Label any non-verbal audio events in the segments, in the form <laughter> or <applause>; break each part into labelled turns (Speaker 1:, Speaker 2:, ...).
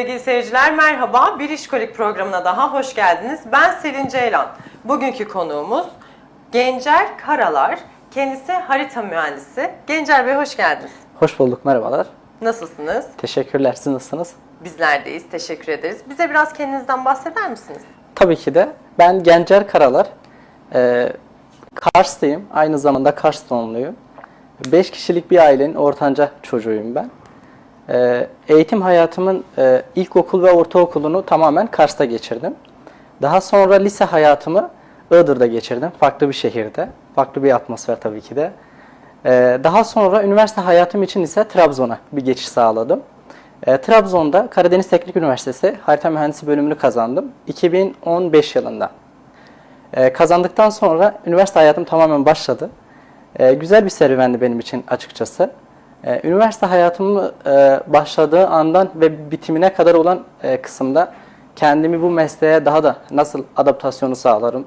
Speaker 1: Sevgili seyirciler merhaba. Bir İşkolik programına daha hoş geldiniz. Ben Selin Ceylan. Bugünkü konuğumuz Gencer Karalar. Kendisi harita mühendisi. Gencer Bey hoş geldiniz.
Speaker 2: Hoş bulduk, merhabalar.
Speaker 1: Nasılsınız?
Speaker 2: Teşekkürler, siz nasılsınız?
Speaker 1: Bizler deyiz. Teşekkür ederiz. Bize biraz kendinizden bahseder misiniz?
Speaker 2: Tabii ki de. Ben Gencer Karalar. Ee, Karslıyım, aynı zamanda Kars doğumluyum. 5 kişilik bir ailenin ortanca çocuğuyum ben. Ee, eğitim hayatımın e, ilkokul ve ortaokulunu tamamen Kars'ta geçirdim. Daha sonra lise hayatımı Iğdır'da geçirdim, farklı bir şehirde. Farklı bir atmosfer tabii ki de. Ee, daha sonra üniversite hayatım için ise Trabzon'a bir geçiş sağladım. Ee, Trabzon'da Karadeniz Teknik Üniversitesi harita mühendisi bölümünü kazandım 2015 yılında. Ee, kazandıktan sonra üniversite hayatım tamamen başladı. Ee, güzel bir serüvendi benim için açıkçası. Ee, üniversite hayatımı e, başladığı andan ve bitimine kadar olan e, kısımda kendimi bu mesleğe daha da nasıl adaptasyonu sağlarım,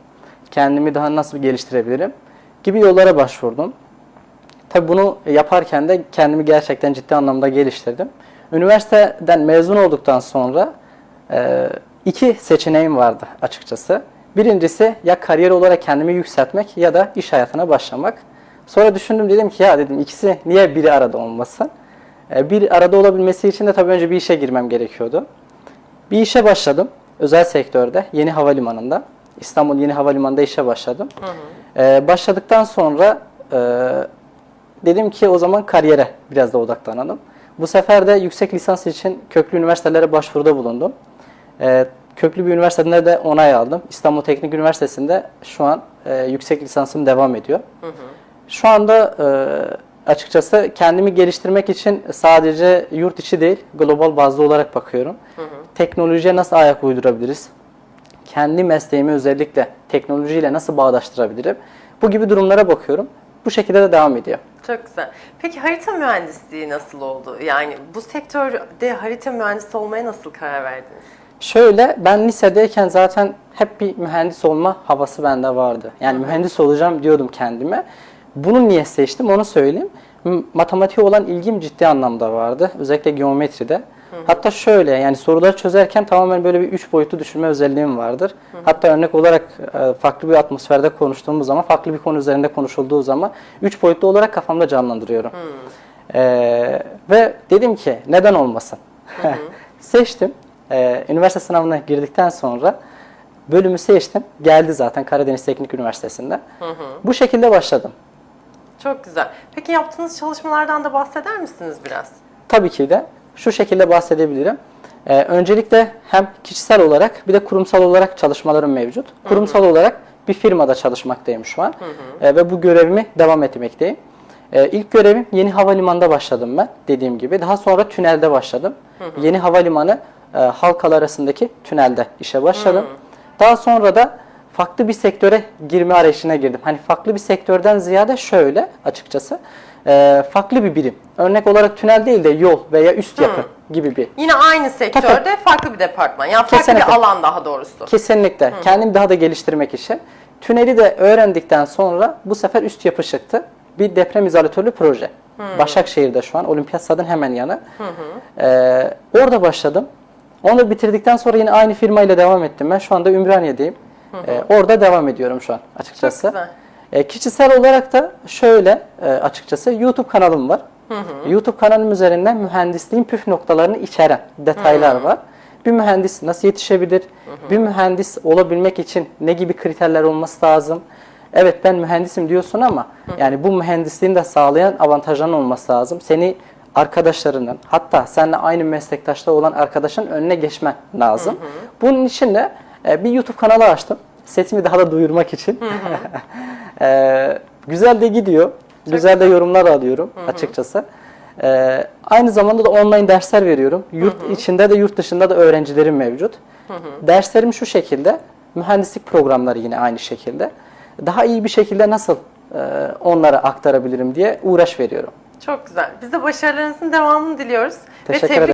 Speaker 2: kendimi daha nasıl geliştirebilirim gibi yollara başvurdum. Tabii bunu yaparken de kendimi gerçekten ciddi anlamda geliştirdim. Üniversiteden mezun olduktan sonra e, iki seçeneğim vardı açıkçası. Birincisi ya kariyer olarak kendimi yükseltmek ya da iş hayatına başlamak. Sonra düşündüm dedim ki ya dedim ikisi niye biri arada olmasın? E, bir arada olabilmesi için de tabii önce bir işe girmem gerekiyordu. Bir işe başladım özel sektörde Yeni Havalimanı'nda. İstanbul Yeni Havalimanı'nda işe başladım. E, başladıktan sonra e, dedim ki o zaman kariyere biraz da odaklanalım. Bu sefer de yüksek lisans için köklü üniversitelere başvuruda bulundum. Ee, köklü bir üniversitede de onay aldım. İstanbul Teknik Üniversitesi'nde şu an e, yüksek lisansım devam ediyor. Şu anda e, açıkçası kendimi geliştirmek için sadece yurt içi değil, global bazlı olarak bakıyorum. Teknolojiye nasıl ayak uydurabiliriz? Kendi mesleğimi özellikle teknolojiyle nasıl bağdaştırabilirim? Bu gibi durumlara bakıyorum. Bu şekilde de devam ediyor.
Speaker 1: Çok güzel. Peki harita mühendisliği nasıl oldu? Yani bu sektörde harita mühendisi olmaya nasıl karar verdiniz?
Speaker 2: Şöyle ben lisedeyken zaten hep bir mühendis olma havası bende vardı. Yani mühendis olacağım diyordum kendime. Bunu niye seçtim onu söyleyeyim. Matematiğe olan ilgim ciddi anlamda vardı. Özellikle geometride. Hatta şöyle yani soruları çözerken tamamen böyle bir üç boyutlu düşünme özelliğim vardır. Hatta örnek olarak e, farklı bir atmosferde konuştuğumuz zaman, farklı bir konu üzerinde konuşulduğu zaman üç boyutlu olarak kafamda canlandırıyorum. Ee, ve dedim ki neden olmasın? <laughs> Seçtim. Ee, üniversite sınavına girdikten sonra bölümü seçtim. Geldi zaten Karadeniz Teknik Üniversitesi'nde. Bu şekilde başladım.
Speaker 1: Çok güzel. Peki yaptığınız çalışmalardan da bahseder misiniz biraz?
Speaker 2: Tabii ki de şu şekilde bahsedebilirim. Ee, öncelikle hem kişisel olarak bir de kurumsal olarak çalışmalarım mevcut. Kurumsal olarak bir firmada çalışmaktayım şu an Ee, ve bu görevimi devam etmekteyim. Ee, ilk görevim Yeni Havalimanı'nda başladım ben dediğim gibi. Daha sonra tünelde başladım. Yeni Havalimanı e, halkalar arasındaki tünelde işe başladım. Daha sonra da farklı bir sektöre girme arayışına girdim. Hani farklı bir sektörden ziyade şöyle açıkçası e, farklı bir birim. Örnek olarak tünel değil de yol veya üst yapı gibi bir.
Speaker 1: Yine aynı sektörde farklı bir departman. Yani farklı
Speaker 2: Kesinlikle.
Speaker 1: bir alan daha doğrusu.
Speaker 2: Kesinlikle. Kendimi daha da geliştirmek için. Tüneli de öğrendikten sonra bu sefer üst yapı çıktı. Bir deprem izolatörlü proje. Başakşehir'de şu an. Olimpiyat Stad'ın hemen yanı. Ee, orada başladım. Onu bitirdikten sonra yine aynı firmayla devam ettim. Ben şu anda Ümraniye'deyim. Ee, orada devam ediyorum şu an açıkçası.
Speaker 1: Çok güzel.
Speaker 2: E, kişisel olarak da şöyle e, açıkçası YouTube kanalım var. YouTube kanalım üzerinden mühendisliğin püf noktalarını içeren detaylar var. Bir mühendis nasıl yetişebilir? Bir mühendis olabilmek için ne gibi kriterler olması lazım? Evet ben mühendisim diyorsun ama yani bu mühendisliğin de sağlayan avantajların olması lazım. Seni arkadaşlarının hatta seninle aynı meslektaşta olan arkadaşın önüne geçmen lazım. Bunun için de e, bir YouTube kanalı açtım. Sesimi daha da duyurmak için. Ee, <laughs> güzel de gidiyor. güzel de yorumlar alıyorum açıkçası. Ee, aynı zamanda da online dersler veriyorum. Yurt içinde de yurt dışında da öğrencilerim mevcut. Derslerim şu şekilde. Mühendislik programları yine aynı şekilde. Daha iyi bir şekilde nasıl e, onlara aktarabilirim diye uğraş veriyorum.
Speaker 1: Çok güzel. Biz de başarılarınızın devamını diliyoruz.
Speaker 2: Teşekkür
Speaker 1: Ve tebrik